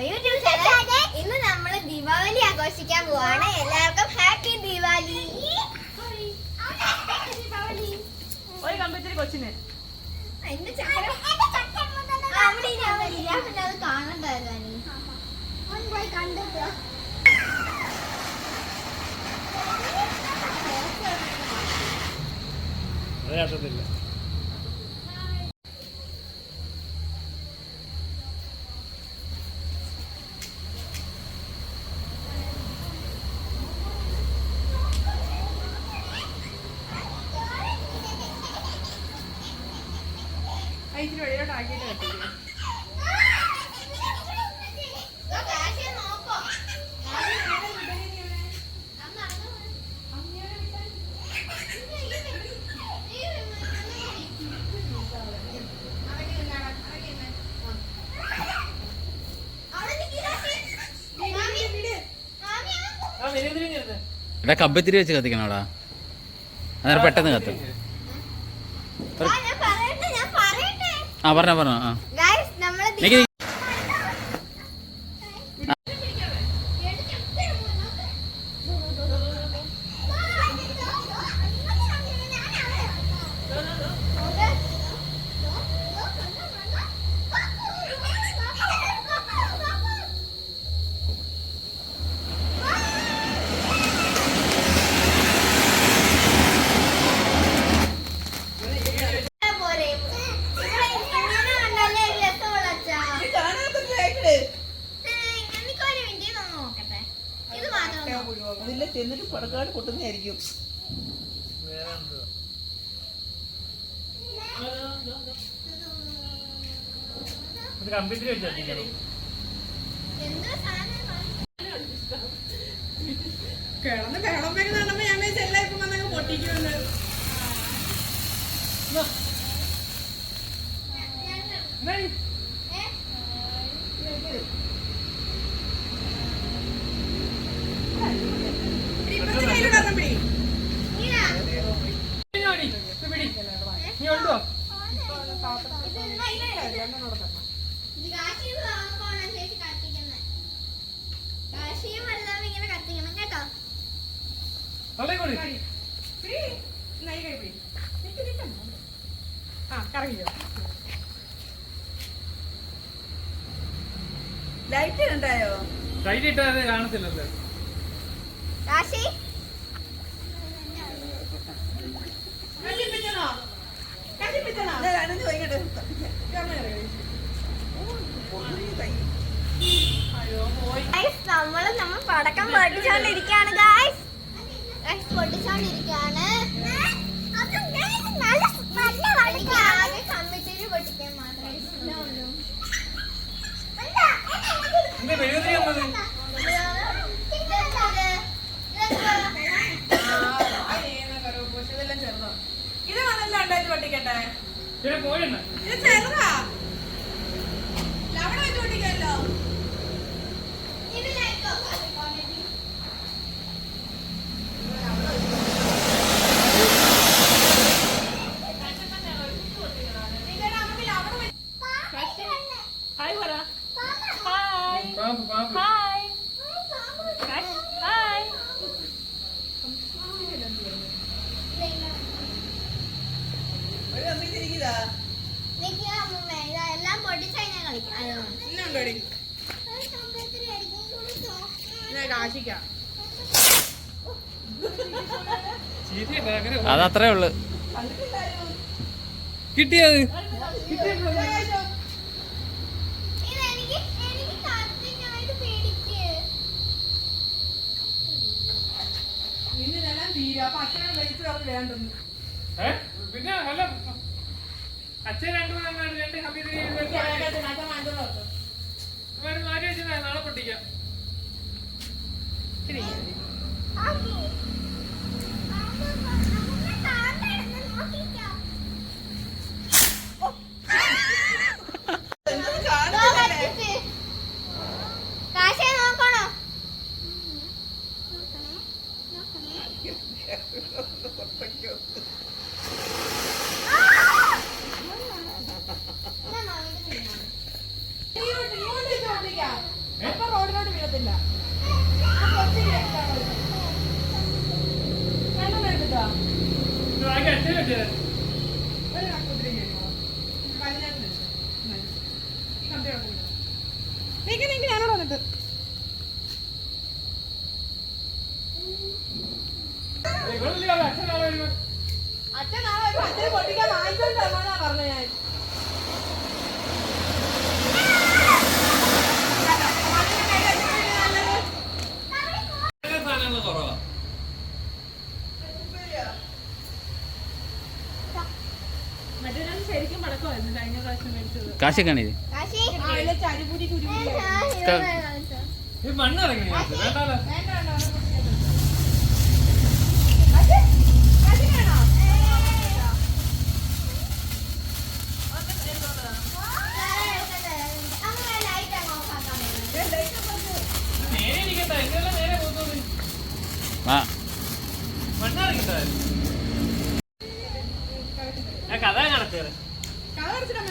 ഇന്ന് നമ്മൾ ദീപാവലി ആഘോഷിക്കാൻ പോവാണ്. എല്ലാവർക്കും ഹാപ്പി ദീപാവലി. ഒരു കമ്പത്തിരി കൊച്ചിന്. എന്റെ ചക്കര ആ, എടാ കമ്പത്തിരി വെച്ച് കത്തിക്കണോടാ. അന്നേരം പെട്ടെന്ന് കത്തും. ആ പറഞ്ഞോ പറഞ്ഞോ ആ. അതില്ല ചെന്നിട്ട് പടക്കാട് പൊട്ടുന്നതായിരിക്കും. കമ്പ്യൂട്ടർ കിടന്ന് ബഹളം വരുന്ന കാണുമ്പോ ഞാൻ എല്ലാവർക്കും വന്നങ്ങ് പൊട്ടിക്കുമെന്ന്. ഏ? പിടി. നിക്ക് നിക്ക്. ആ കറങ്ങിയോ ലൈറ്റ് ഉണ്ടായോ ലൈറ്റ് ഇട്ടാ കാണത്തില്ലല്ലോ. കാശി നമ്മൾ നമ്മൾ പടക്കം പൊട്ടിച്ചോണ്ടിരിക്കാണ് എനിക്ക് ആകെ ഇത് പൊട്ടിക്കാൻ അപ്പൊ അച്ഛനെ വിളിച്ചു പറഞ്ഞ് വേണ്ടെന്ന്. ഏ? പിന്നെ അല്ല അച്ഛൻ രണ്ടു മൂന്നാണ് രണ്ട് കമ്പ്യൂട്ടർ നാളെ പൊട്ടിക്കാം. ശരി. did. കാശൊക്കെ ആണിത് ആ കഥ കാണത്തേറെ കഥ അടച്ചിട്ടമ്മ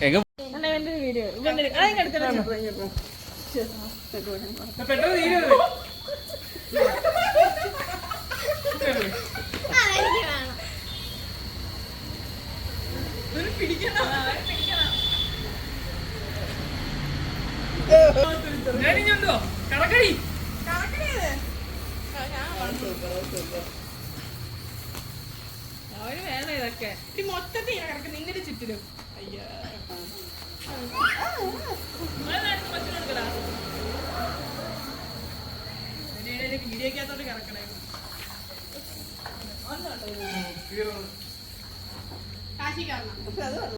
എങ്ങ ഞാനിഞ്ഞുണ്ടോ അവർ വേണം ഇതൊക്കെ. ഇത് മൊത്തത്തിൽ കിടക്കുന്നു ഇങ്ങനെ ചുറ്റിലും. അയ്യോ. വീഡിയോക്കകത്തോട്ട് കിടക്കണേ കാശി കാരണം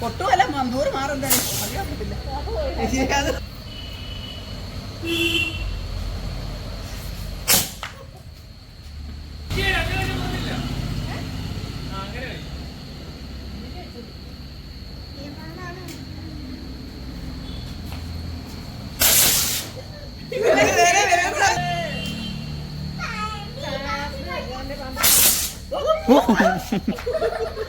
പൊട്ടുമല്ല മന്തൂര് മാറെന്തായാലും Oh, my God.